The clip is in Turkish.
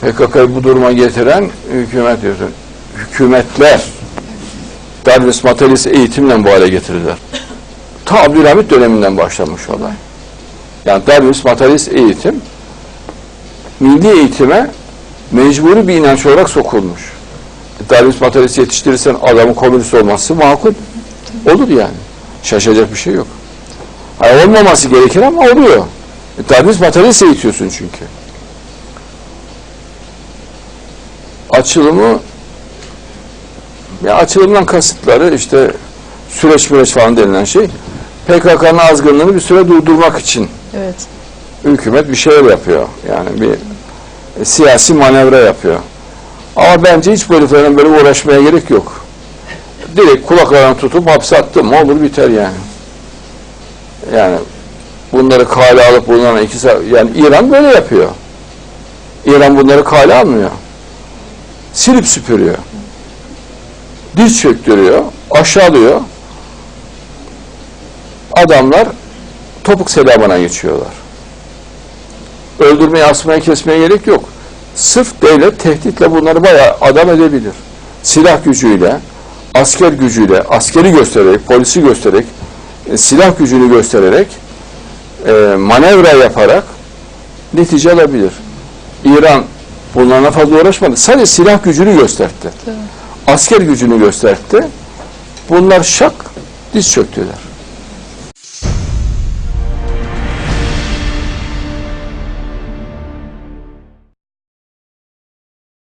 PKK'yı bu duruma getiren hükümet diyorsun. Hükümetler Darwinist materyalist eğitimle bu hale getirirler. Ta Abdülhamit döneminden başlamış olay. Yani Darwinist materyalist eğitim milli eğitime mecburi bir inanç olarak sokulmuş. Darwinist materyalist yetiştirirsen adamın komünist olması makul. Olur yani. Şaşacak bir şey yok. Hayır, olmaması gerekir ama oluyor. E, Darwinist materyalist eğitiyorsun çünkü. Açılımı ya açılımdan kasıtları işte süreç süreç falan denilen şey PKK'nın azgınlığını bir süre durdurmak için Evet. hükümet bir şeyler yapıyor. Yani bir e, siyasi manevra yapıyor. Ama bence hiç bu heriflerden böyle uğraşmaya gerek yok. Direkt kulaklarını tutup hapse attım olur biter yani. Yani bunları kale alıp bunlara iki yani İran böyle yapıyor. İran bunları kale almıyor. Silip süpürüyor. Diz çöktürüyor, aşağılıyor. Adamlar topuk selamına geçiyorlar. Öldürmeye, asmaya, kesmeye gerek yok. Sırf devlet tehditle bunları bayağı adam edebilir. Silah gücüyle, asker gücüyle, askeri göstererek, polisi göstererek, e, silah gücünü göstererek, e, manevra yaparak netice alabilir. İran bunlarla fazla uğraşmadı. Sadece silah gücünü gösterdi. Tabii. Asker gücünü gösterdi. Bunlar şak diz çöktüler.